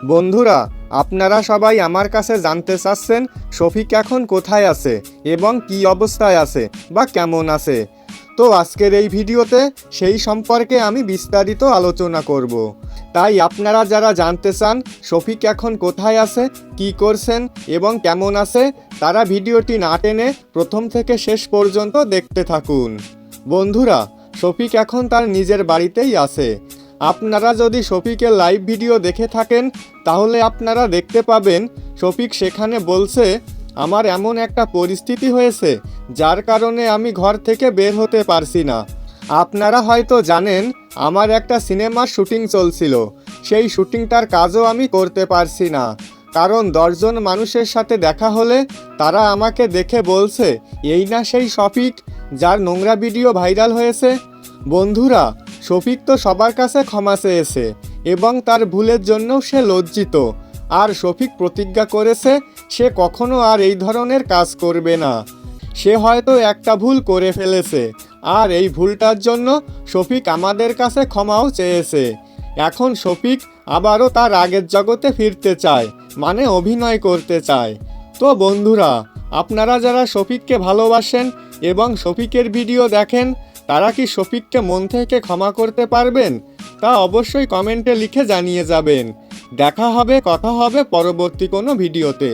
বন্ধুরা, আপনারা সবাই আমার কাছে জানতে চাচ্ছেন শফিক এখন কোথায় আছে এবং কি অবস্থায় আছে বা কেমন আছে। তো আজকের এই ভিডিওতে সেই সম্পর্কে আমি বিস্তারিত আলোচনা করব। তাই আপনারা যারা জানতে চান শফিক এখন কোথায় আছে, কি করছেন এবং কেমন আছে, তারা ভিডিওটি না টেনে প্রথম থেকে শেষ পর্যন্ত দেখতে থাকুন। বন্ধুরা, শফিক এখন তার নিজের বাড়িতেই আছে। আপনারা যদি শফিকের লাইভ ভিডিও দেখে থাকেন, তাহলে আপনারা দেখতে পাবেন, শফিক সেখানে বলছে, আমার এমন একটা পরিস্থিতি হয়েছে, যার কারণে আমি ঘর থেকে বের হতে পারছি না। আপনারা হয়তো জানেন, আমার একটা সিনেমার শুটিং চলছিল। সেই শুটিংটার কাজও আমি করতে পারছি না। কারণ দশজন মানুষের সাথে দেখা হলে তারা আমাকে দেখে বলছে, এই না সেই শফিক, যার নোংরা ভিডিও ভাইরাল হয়েছে? বন্ধুরা শফিক তো সবার কাছে ক্ষমা চেয়েছে এবং তার ভুলের জন্যও সে লজ্জিত। আর শফিক প্রতিজ্ঞা করেছে, সে কখনো আর এই ধরনের কাজ করবে না। সে হয়তো একটা ভুল করে ফেলেছে, আর এই ভুলটার জন্য শফিক আমাদের কাছে ক্ষমাও চেয়েছে। এখন শফিক আবারও তার আগের জগতে ফিরতে চায় মানে অভিনয় করতে চায়। তো বন্ধুরা, আপনারা যারা শফিককে ভালোবাসেন এবং শফিকের ভিডিও দেখেন তারা কি শফিককে মন থেকে ক্ষমা করতে পারবেন? তা অবশ্যই কমেন্টে লিখে জানিয়ে যাবেন। দেখা হবে, কথা হবে পরবর্তী কোনো ভিডিওতে।